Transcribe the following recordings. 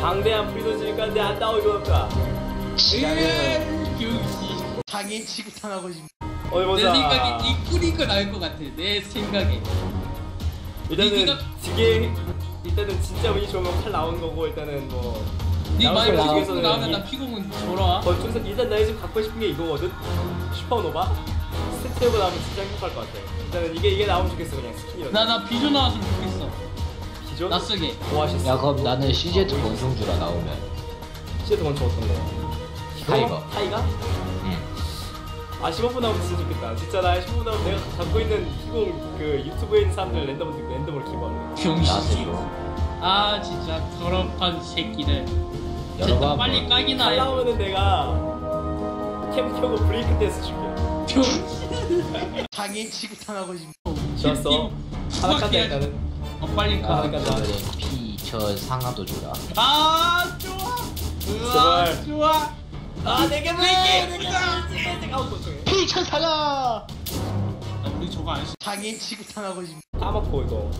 방대한 불이 던지니까 내안 나오고 없다. 에 병신 장인 취급하고 싶 어디 내 보자. 생각에 니 꾸린 건알것 같아 내 생각에 일단은 니가- 지게 일단은 진짜 운이 좋으면 칼 나오는 거고 일단은 뭐. 니 나올 많이 거 피고 나오면 이- 나 피공은 줘라 건축사 일단 나 지금 갖고 싶은 게 이거거든. 슈퍼노바. 스태고 나오면 진짜 행복할 것 같아. 일단은 이게 이게 나오면 좋겠어 그냥 스킨이라도. 나나 비주 나왔으면 좋겠어 쓰게 오아시스. 야 그럼 나는 CZ 권총주라 나오면 시에도 먼저 어떤 거? 타이거. 타이거? 응아 15분 나오면 진짜 좋겠다. 진짜 나 15분 나오면 내가 갖고 있는 희공 그 유튜브에 있는 사람들 랜덤 랜덤으로 기부하는 거야. 병신 나스로 아 진짜 더럽한 새끼들 여러 진짜 번 빨리 한번. 까기나 칼해 나오면은 내가 캠 켜고 브레이크 댄스 줄게. 병신 장인 취급하고 싶 좋았어. 하나 깐다 해야지. 일단은. 어 빨리 아, 가 그러니까 나- 피저 상하도 주라 아 좋아 으아 제발. 좋아 아 내게 뭐? 내게 내게 뭐야? 내게 아우 깜짝이야. 피천 상하 아, 우리 저거 안 써. 장인 취급하고 싶 까먹고 이거.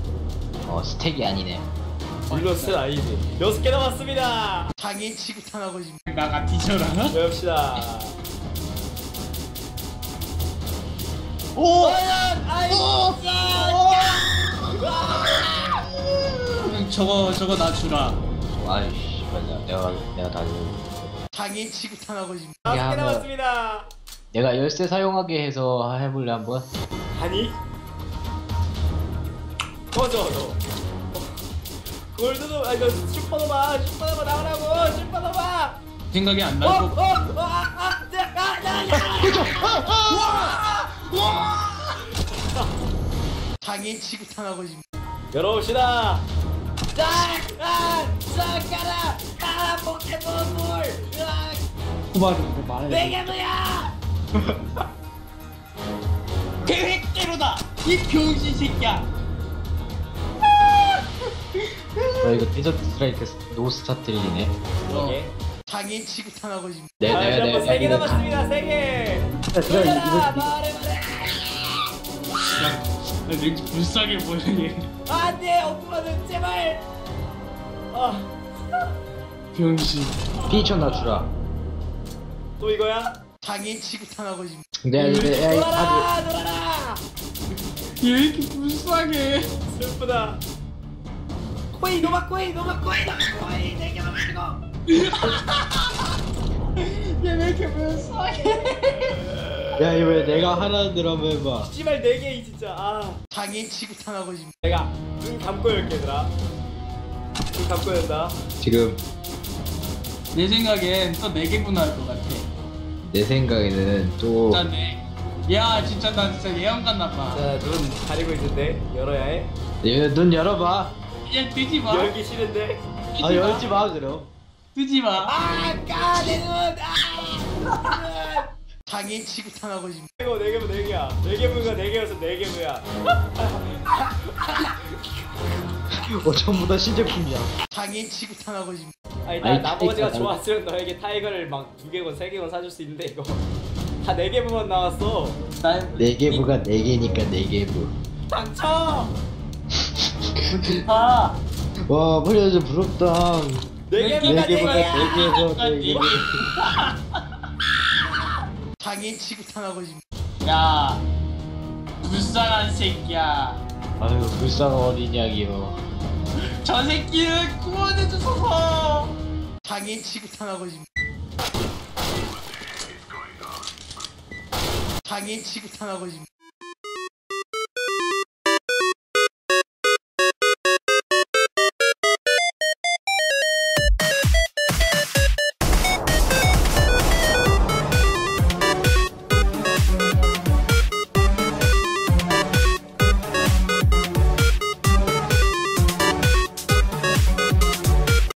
어 스택이 아니네 물론 스 아니지. 여섯 개 남았습니다. 장인 취급하고 싶 나가 뒤져라 외웁시다. 오 저거 저거 나 주라 아이씨 맞아 내가 내가 다 줘. 장인 취급하고 싶 다섯 개 야, 뭐. 남았습니다. 내가 열쇠 사용하게 해서 해볼래 한번 아니? 꺼져 너. 골드도 아니 너 슈퍼노바 슈퍼노바 나오라고 슈퍼노바. 생각이 안 어? 어? 나고 어? 아! 아! 아! 장인 취급하고 싶 열어봅시다. 자! 아! 자! 가라! 아! 포켓몬 볼! 으악! 고발은 뭐 말해 내게 뭐야! 계획대로다 이 병신 새끼야 나 이거 디저트 스트라이크 노스타트리네. 장인 취급하고 싶 네, 한번 세개 남았습니다. 세 개. 들어, 이거- 말해. 나 왠지 불쌍해 보이네 안돼 엄마는 제발. 아, 병신 피천 나 주라 또 이거야? 장인 취급하고 싶 내가 이제 야, 이거 아주 놀아라 놀아라. 얘 왜 이렇게 불쌍해 슬프다. 코이 노마 코이 노마 코이 노마 코이 네 개만 말고. 얘왜 이렇게 불쌍해 야 이거 왜 내가 하나 들어면 해봐 씨발 네 개 진짜. 아. 장인 취급하고 싶 내가 눈 감고 열게 얘들아. 눈 감고 연다. 지금 내 생각엔 또 4개분 나올 것 같아 내 생각에는 또 진짜 네. 야 진짜 나 진짜 예언 갔나봐 자, 눈 가리고 있는데 열어야 해. 얘, 눈 열어봐 야 뜨지 마 열기 싫은데. 아 열지 마 그럼 뜨지 마 아, 까내 눈. 아. 장인 취급하고 싶 이거 네 개면 네 개야. 네 개면가 네 개여서 네 개면야. 어 전부 다 신제품이야 장인 취급하고 싶 아니 아니, 나 나머지가 타이거 좋았으면 너에게 타이거를 막 두 개건 세 개건 사줄 수 있는데 이거 다 네 개만 나왔어. 네 개부가 네 개니까 네 개부 당첨. 아 와 프리즈 부럽다 네네 개만 네 개야. 네 개에서 네 개. 장인 취급하고 싶야 불쌍한 새끼야. 아유 불쌍한 어린이야기요. 저 새끼를 구원해 주소서. 장인 취급하고 싶 장인 취급하고 싶